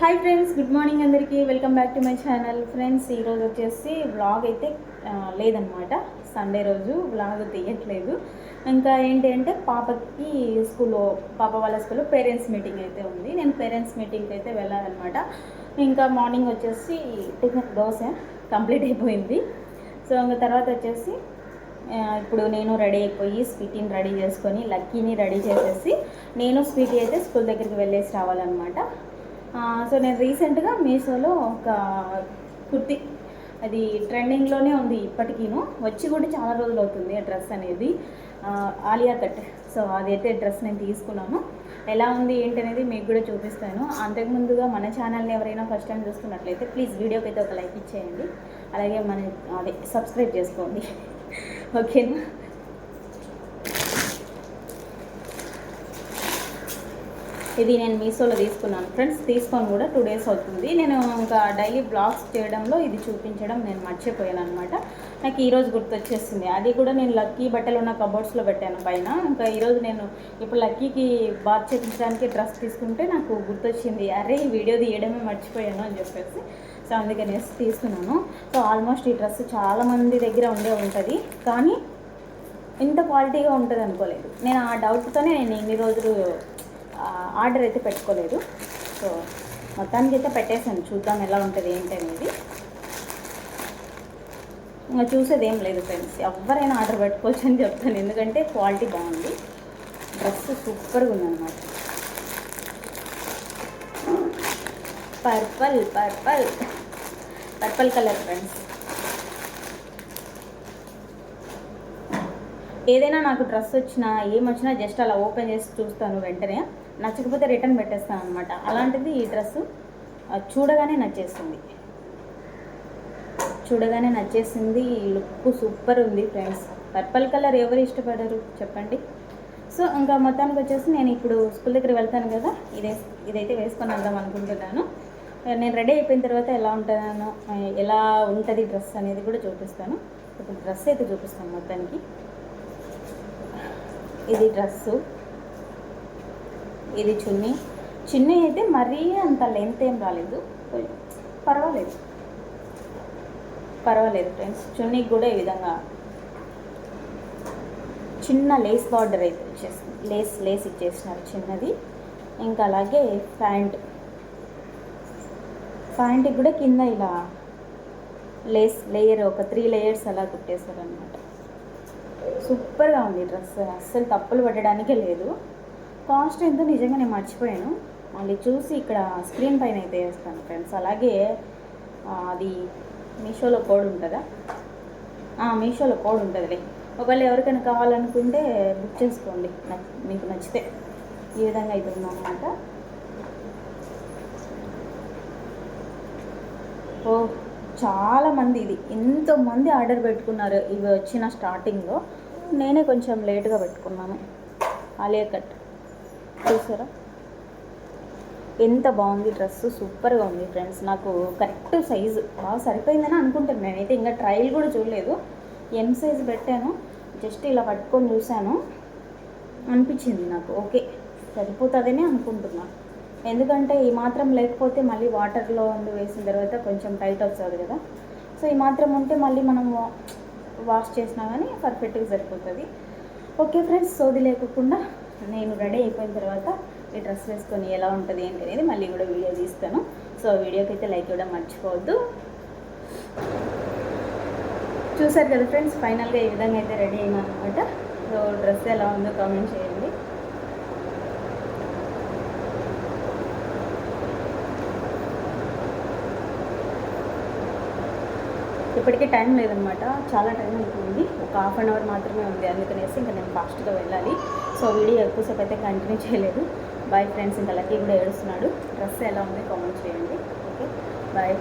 Hi friends good morning అందరికీ. Welcome back to my channel friends ఈరోజు వచ్చేసి vlog అయితే లేదనమాట సండే రోజు వ్లాగ్ తీయట్లేదు. ఇంకా ఏంటి అంటే పాపకి స్కూల్లో పాప వాళ్ళ స్కూల్లో పేరెంట్స్ మీటింగ్ అయితే ఉంది. నేను పేరెంట్స్ మీటింగ్కి అయితే వెళ్ళాలన్నమాట. ఇంకా మార్నింగ్ వచ్చేసి టిఫిన్ దోశ కంప్లీట్ అయిపోయింది. సో ఇంకా తర్వాత వచ్చేసి ఇప్పుడు నేను రెడీ అయిపోయి స్వీటీని రెడీ చేసుకొని లక్కీని రెడీ చేసేసి నేను స్వీటీ అయితే స్కూల్ దగ్గరికి వెళ్ళేసి రావాలన్నమాట. సో నేను రీసెంట్గా మీషోలో ఒక కుర్తి అది ట్రెండింగ్లోనే ఉంది ఇప్పటికీను. వచ్చి కూడా చాలా రోజులు అవుతుంది ఆ డ్రెస్ అనేది. ఆలియా కట్. సో అదైతే డ్రెస్ నేను తీసుకున్నాను. ఎలా ఉంది ఏంటి అనేది మీకు కూడా చూపిస్తాను. అంతకుముందుగా మన ఛానల్ని ఎవరైనా ఫస్ట్ టైం చూస్తున్నట్లయితే ప్లీజ్ వీడియోకి అయితే ఒక లైక్ ఇచ్చేయండి. అలాగే మన అదే సబ్స్క్రైబ్ చేసుకోండి. ఓకేనా? ఇది నేను మీషోలో తీసుకున్నాను. ఫ్రెండ్స్ తీసుకొని కూడా టూ డేస్ అవుతుంది. నేను ఇంకా డైలీ బ్లాగ్స్ చేయడంలో ఇది చూపించడం నేను మర్చిపోయాను అనమాట నాకు ఈరోజు గుర్తొచ్చేసింది. అది కూడా నేను లక్కీ బట్టలు ఉన్న కబోర్డ్స్లో పెట్టాను పైన. ఇంకా ఈరోజు నేను ఇప్పుడు లక్కీకి బాత్ చేయించడానికి డ్రెస్ తీసుకుంటే నాకు గుర్తొచ్చింది. అరే ఈ వీడియో తీయడమే మర్చిపోయాను అని చెప్పేసి. సో అందుకనేసి తీసుకున్నాను. సో ఆల్మోస్ట్ ఈ డ్రెస్ చాలామంది దగ్గర ఉండే ఉంటుంది. కానీ ఇంత క్వాలిటీగా ఉంటుంది అనుకోలేదు నేను ఆ డౌట్తోనే నేను ఇన్ని రోజులు ఆర్డర్ అయితే పెట్టుకోలేదు. సో మొత్తానికి అయితే పెట్టేశాను. చూద్దాం ఎలా ఉంటుంది ఏంటి అనేది. ఇంకా చూసేది ఏం లేదు ఫ్రెండ్స్. ఎవరైనా ఆర్డర్ పెట్టుకోవచ్చు అని చెప్తాను. ఎందుకంటే క్వాలిటీ బాగుంది. డ్రెస్ సూపర్గా ఉందన్నమాట. Purple purple. Purple colour friends. ఏదైనా నాకు డ్రెస్ వచ్చినా ఏం వచ్చినా జస్ట్ అలా ఓపెన్ చేసి చూస్తాను వెంటనే. నచ్చకపోతే రిటర్న్ పెట్టేస్తాను అనమాట అలాంటిది ఈ డ్రెస్ చూడగానే నచ్చేసింది చూడగానే నచ్చేసింది లుక్ సూపర్ ఉంది ఫ్రెండ్స్. పర్పల్ కలర్ ఎవరు ఇష్టపడరు చెప్పండి. సో ఇంకా మొత్తానికి వచ్చేసి నేను ఇప్పుడు స్కూల్ దగ్గర వెళ్తాను కదా ఇదే ఇదైతే వేసుకొని వెళ్దాం అనుకుంటున్నాను. నేను రెడీ అయిపోయిన తర్వాత ఎలా ఉంటానో ఎలా ఉంటుంది డ్రెస్ అనేది కూడా చూపిస్తాను. ఇప్పుడు డ్రెస్ అయితే చూపిస్తాను మొత్తానికి. ఇది డ్రెస్సు. ఇది చున్నీ. చున్నీ అయితే మరీ అంత లెంత్ ఏం రాలేదు. పర్వాలేదు. పర్వాలేదు ఫ్రెండ్స్ చున్నీకి కూడా ఈ విధంగా చిన్న లేస్ బార్డర్ అయితే ఇచ్చేసింది లేస్ లేస్ ఇచ్చేసినారు చిన్నది. ఇంకా అలాగే ప్యాంట్. ప్యాంట్కి కూడా కింద ఇలా లేస్ లేయర్ ఒక త్రీ లేయర్స్ అలా కుట్టేశారు అనమాట సూపర్గా ఉంది డ్రెస్. అస్సలు తప్పులు పట్టడానికే లేదు. కాస్ట్ ఎంతో నిజంగా నేను మర్చిపోయాను. మళ్ళీ చూసి ఇక్కడ స్క్రీన్ పైన అయితే వేస్తాను ఫ్రెండ్స్. అలాగే అది మీషోలో కోడ్ ఉంటుందా? మీషోలో కోడ్ ఉంటుందిలే. ఒకవేళ ఎవరికైనా కావాలనుకుంటే బుక్ చేసుకోండి. మీకు నచ్చితే. ఈ విధంగా అయితే ఉందన్నమాట. ఓ చాలామంది ఇది. ఎంతోమంది ఆర్డర్ పెట్టుకున్నారు ఇవి వచ్చిన స్టార్టింగ్లో. నేనే కొంచెం లేట్గా పెట్టుకున్నాను. ఆలియా కట్. చూసారా? ఎంత బాగుంది డ్రెస్ సూపర్గా ఉంది ఫ్రెండ్స్. నాకు కరెక్ట్ సైజు. బాగా సరిపోయిందని అనుకుంటాను నేనైతే. ఇంకా ట్రయల్ కూడా చూడలేదు. ఎం సైజ్ పెట్టాను. జస్ట్ ఇలా పట్టుకొని చూశాను. అనిపించింది నాకు. ఓకే సరిపోతుందని అనుకుంటున్నాను ఎందుకంటే ఈ మాత్రం లేకపోతే మళ్ళీ వాటర్లో ఉండి వేసిన తర్వాత కొంచెం టైట్ వస్తుంది కదా. సో ఈ మాత్రం ఉంటే మళ్ళీ మనం వా- వాష్ చేసినా కానీ పర్ఫెక్ట్గా సరిపోతుంది. ఓకే ఫ్రెండ్స్ సోది లేకుండా నేను రెడీ అయిపోయిన తర్వాత ఈ డ్రెస్ వేసుకొని ఎలా ఉంటుంది ఏంటి అనేది మళ్ళీ కూడా వీడియో తీస్తాను. సో వీడియోకి అయితే లైక్ ఇవ్వడం మర్చిపోవద్దు. చూసారు కదా ఫ్రెండ్స్ ఫైనల్గా ఈ విధంగా అయితే రెడీ అయినా అనమాట సో డ్రెస్ ఎలా ఉందో కామెంట్ చేయండి. ఇప్పటికీ టైం లేదనమాట చాలా టైం అయిపోయింది. ఒక హాఫ్ అన్ అవర్ మాత్రమే ఉంది. అందుకనేసి ఇంకా నేను ఫాస్ట్గా వెళ్ళాలి. సో వీడియో ఎక్కువసేపు అయితే కంటిన్యూ చేయలేదు. బాయ్ ఫ్రెండ్స్ ఇంకా లక్కీ కూడా ఏడుస్తున్నాడు. డ్రెస్ ఎలా ఉంది? కామెంట్ చేయండి. Okay bye